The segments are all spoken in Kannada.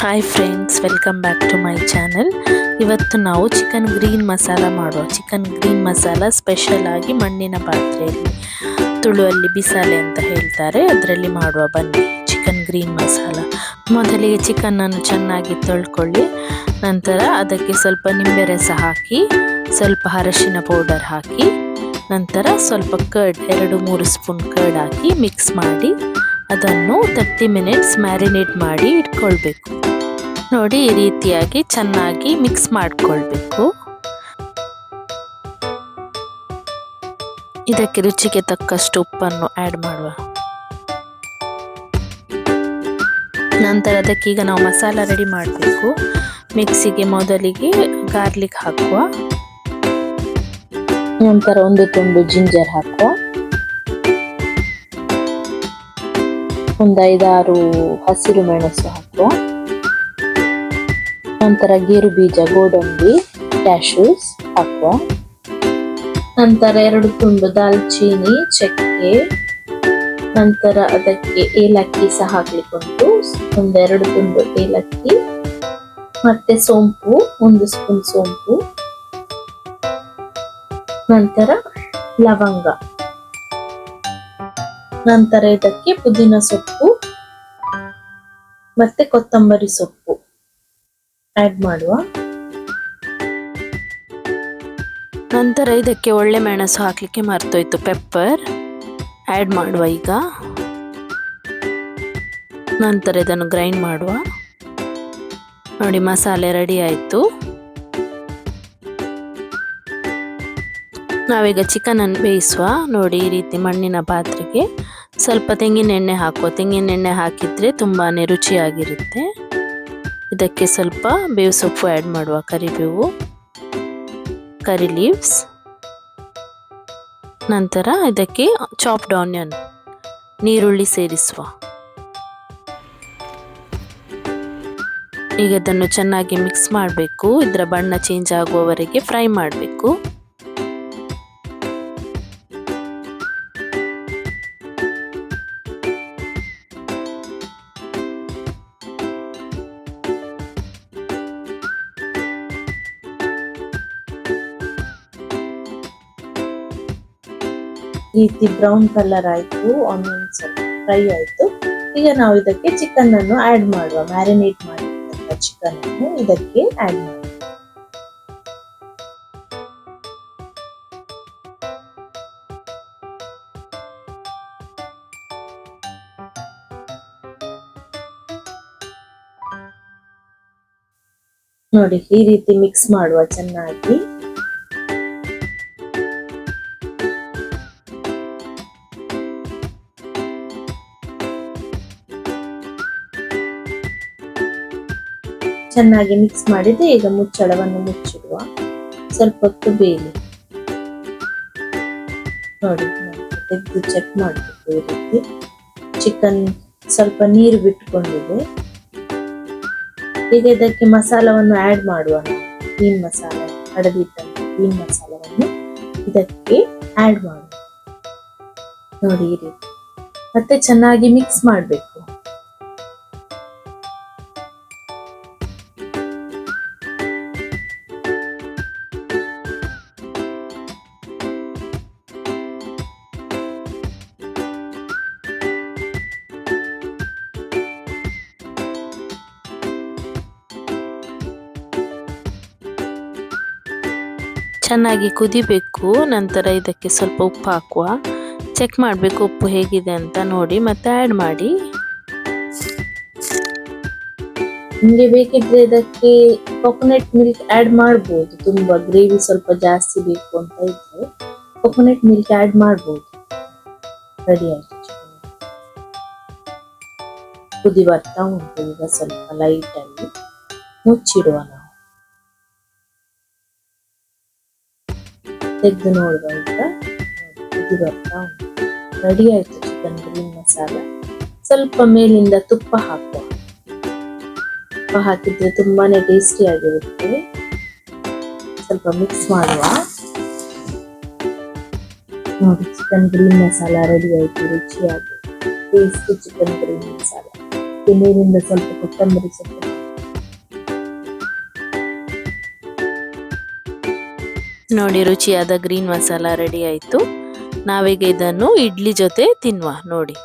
Hi friends welcome back to my channel ಇವತ್ತು ನಾವು ಚಿಕನ್ ಗ್ರೀನ್ ಮಸಾಲ ಮಾಡುವ ಚಿಕನ್ ಗ್ರೀನ್ ಮಸಾಲ ಸ್ಪೆಷಲ್ ಆಗಿ ಮಣ್ಣಿನ ಪಾತ್ರೆಯಲ್ಲಿ, ತುಳುವಲ್ಲಿ ಬಿಸಾಲೆ ಅಂತ ಹೇಳ್ತಾರೆ. ಅದರಲ್ಲಿ ಮಾಡುವ ಬನ್ನಿ ಚಿಕನ್ ಗ್ರೀನ್ ಮಸಾಲ ಮೊದಲಿಗೆ ಚಿಕನನ್ನು ಚೆನ್ನಾಗಿ ತೊಳ್ಕೊಳ್ಳಿ. ನಂತರ ಅದಕ್ಕೆ ಸ್ವಲ್ಪ ನಿಂಬೆ ರಸ ಹಾಕಿ, ಸ್ವಲ್ಪ ಅರಶಿನ ಪೌಡರ್ ಹಾಕಿ, ನಂತರ ಸ್ವಲ್ಪ ಕರ್ಡ್ ಎರಡು ಮೂರು ಸ್ಪೂನ್ ಕರ್ಡ್ ಹಾಕಿ ಮಿಕ್ಸ್ ಮಾಡಿ. ಅದನ್ನು ತರ್ಟಿ ಮಿನಿಟ್ಸ್ ಮ್ಯಾರಿನೇಟ್ ಮಾಡಿ ಇಟ್ಕೊಳ್ಬೇಕು. ನೋಡಿ, ಈ ರೀತಿಯಾಗಿ ಚೆನ್ನಾಗಿ ಮಿಕ್ಸ್ ಮಾಡಿಕೊಳ್ಬೇಕು. ಇದಕ್ಕೆ ರುಚಿಗೆ ತಕ್ಕಷ್ಟು ಉಪ್ಪನ್ನು ಆ್ಯಡ್ ಮಾಡುವ. ನಂತರ ಅದಕ್ಕೆ ಈಗ ನಾವು ಮಸಾಲ ರೆಡಿ ಮಾಡಬೇಕು. ಮಿಕ್ಸಿಗೆ ಮೊದಲಿಗೆ ಗಾರ್ಲಿಕ್ ಹಾಕುವ. ನಂತರ ಒಂದು ತುಂಡು ಜಿಂಜರ್ ಹಾಕುವ. ಒಂದು ಐದಾರು ಹಸಿರು ಮೆಣಸು ಹಾಕುವ ನಂತರ ಗೇರು ಬೀಜ, ಗೋಡಂಬಿ ಕ್ಯಾಶ್ಯೂಸ್ ಹಾಕುವ ನಂತರ ಎರಡು ತುಂಡು ದಾಲ್ಚೀನಿ, ಚಕ್ಕೆ. ನಂತರ ಅದಕ್ಕೆ ಏಲಕ್ಕಿ ಸಹ ಹಾಕ್ಲಿಕ್ಕುಂಟು ಒಂದೆರಡು ತುಂಡು ಏಲಕ್ಕಿ. ಮತ್ತೆ ಸೋಂಪು, ಒಂದು ಸ್ಪೂನ್ ಸೋಂಪು. ನಂತರ ಲವಂಗ. ನಂತರ ಇದಕ್ಕೆ ಪುದೀನ ಸೊಪ್ಪು, ಮತ್ತೆ ಕೊತ್ತಂಬರಿ ಸೊಪ್ಪು ಆಡ್ ಮಾಡುವ. ನಂತರ ಇದಕ್ಕೆ ಒಳ್ಳೆ ಮೆಣಸು ಹಾಕಲಿಕ್ಕೆ ಮರ್ತೋಯ್ತು. ಪೆಪ್ಪರ್ ಆಡ್ ಮಾಡುವ ಈಗ. ನಂತರ ಇದನ್ನು ಗ್ರೈಂಡ್ ಮಾಡುವ. ನೋಡಿ, ಮಸಾಲೆ ರೆಡಿ ಆಯಿತು. ನಾವೀಗ ಚಿಕನನ್ನು ಬೇಯಿಸುವ. ನೋಡಿ, ಈ ರೀತಿ ಮಣ್ಣಿನ ಪಾತ್ರೆಗೆ ಸ್ವಲ್ಪ ತೆಂಗಿನ ಎಣ್ಣೆ ಹಾಕುವ. ತೆಂಗಿನ ಎಣ್ಣೆ ಹಾಕಿದರೆ ತುಂಬಾ ರುಚಿಯಾಗಿರುತ್ತೆ. ಇದಕ್ಕೆ ಸ್ವಲ್ಪ ಬೇವು ಸೊಪ್ಪು ಆ್ಯಡ್ ಮಾಡುವ. ಕರಿಬೇವು ಕರಿ ಲೀವ್ಸ್ ನಂತರ ಇದಕ್ಕೆ ಚಾಪ್ಡ್ ಆನಿಯನ್ ನೀರುಳ್ಳಿ ಸೇರಿಸುವ. ಈಗ ಇದನ್ನು ಚೆನ್ನಾಗಿ ಮಿಕ್ಸ್ ಮಾಡಬೇಕು. ಇದರ ಬಣ್ಣ ಚೇಂಜ್ ಆಗುವವರೆಗೆ ಫ್ರೈ ಮಾಡಬೇಕು. ರೀತಿ ಬ್ರೌನ್ ಕಲರ್ ಆಯ್ತು ಆನಿಯನ್ಸ್ ಫ್ರೈ ಆಯ್ತು. ಈಗ ನಾವು ಇದಕ್ಕೆ ಚಿಕನ್ ಅನ್ನು ಆಡ್ ಮಾಡುವ ಮ್ಯಾರಿನೇಟ್ ಮಾಡಿರ್ತಕ್ಕಂಥ ಚಿಕನ್ ಅನ್ನು ಇದಕ್ಕೆ ಆಡ್ ಮಾಡುವ. ನೋಡಿ, ಈ ರೀತಿ ಮಿಕ್ಸ್ ಮಾಡುವ ಚೆನ್ನಾಗಿ. ಚೆನ್ನಾಗಿ ಮಿಕ್ಸ್ ಮಾಡಿದ್ರೆ ಈಗ ಮುಚ್ಚಳವನ್ನು ಮುಚ್ಚಿಡುವ. ಸ್ವಲ್ಪ ಹೊತ್ತು ಬೇಯಲಿ ನೋಡಿ, ತೆಗೆದು ಚೆಕ್ ಮಾಡಬೇಕು ಈ ರೀತಿ. ಚಿಕನ್ ಸ್ವಲ್ಪ ನೀರು ಬಿಟ್ಕೊಂಡಿದೆ. ಈಗ ಇದಕ್ಕೆ ಮಸಾಲವನ್ನು ಆಡ್ ಮಾಡುವ ಗ್ರೀನ್ ಮಸಾಲ ಕಡದಿಟ್ಟಂತ ಗ್ರೀನ್ ಮಸಾಲವನ್ನು ಇದಕ್ಕೆ ಆಡ್ ಮಾಡುವ. ನೋಡಿ ಈ ರೀತಿ. ಮತ್ತೆ ಚೆನ್ನಾಗಿ ಮಿಕ್ಸ್ ಮಾಡಬೇಕು. ಚೆನ್ನಾಗಿ ಕುದಿಬೇಕು, ನಂತರ ಇದಕ್ಕೆ ಸ್ವಲ್ಪ ಉಪ್ಪು ಹಾಕುವ. ಚೆಕ್ ಮಾಡಬೇಕು ಉಪ್ಪು ಹೇಗಿದೆ ಅಂತ ನೋಡಿ, ಮತ್ತೆ ಆ್ಯಡ್ ಮಾಡಿ. ನಿಮಗೆ ಬೇಕಿದ್ರೆ ಇದಕ್ಕೆ ಕೊಕೊನಟ್ ಮಿಲ್ಕ್ ಆ್ಯಡ್ ಮಾಡ್ಬೋದು. ತುಂಬಾ ಗ್ರೇವಿ ಸ್ವಲ್ಪ ಜಾಸ್ತಿ ಬೇಕು ಅಂತ ಇದ್ರೆ ಕೊಕೊನಟ್ ಮಿಲ್ಕ್ ಆ್ಯಡ್ ಮಾಡ್ಬೋದು. ರೆಡಿ ಆಯ್ತು. ಕುದಿ ಬರ್ತಾ ಉಂಟು ಈಗ ಸ್ವಲ್ಪ ಲೈಟ್ ಅಲ್ಲಿ. ಮುಚ್ಚಿಡುವ ನಾವು. ತೆಗೆದು ನೋಡುವ ಈಗ ಕುದಿ ಬರ್ತಾ ಉಂಟು. ರೆಡಿ ಆಯ್ತು ಚಿಕನ್ ಗ್ರೀನ್ ಮಸಾಲ. ಸ್ವಲ್ಪ ಮೇಲಿಂದ ತುಪ್ಪ ಹಾಕುವ. ತುಪ್ಪ ಹಾಕಿದ್ರೆ ತುಂಬಾನೇ ಟೇಸ್ಟಿ ಆಗಿರುತ್ತೆ. ಸ್ವಲ್ಪ ಮಿಕ್ಸ್ ಮಾಡುವ. ನೋಡಿ ಚಿಕನ್ ಗ್ರೀನ್ ಮಸಾಲ ರೆಡಿ ಆಯ್ತು, ರುಚಿಯಾಗಿ. Tasty chicken green masala. ಮೇಲಿಂದ ಸ್ವಲ್ಪ ಕೊತ್ತಂಬರಿ ಸೊಪ್ಪು ನೋಡಿ, ರುಚಿಯಾದ ಗ್ರೀನ್ ಮಸಾಲ ರೆಡಿ ಆಯಿತು. ನಾವೀಗ ಇದನ್ನು ಇಡ್ಲಿ ಜೊತೆ ತಿನ್ನುವ, ನೋಡಿ.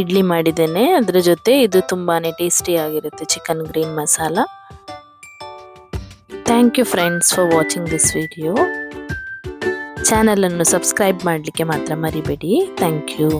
ಇಡ್ಲಿ ಮಾಡಿದ್ದೇನೆ. ಅದರ ಜೊತೆ ಇದು ತುಂಬಾನೇ ಟೇಸ್ಟಿ ಆಗಿರುತ್ತೆ chicken green masala. Thank you friends for watching this video ಚಾನಲನ್ನು ಸಬ್ಸ್ಕ್ರೈಬ್ ಮಾಡಲಿಕ್ಕೆ ಮಾತ್ರ ಮರಿಬೇಡಿ. Thank you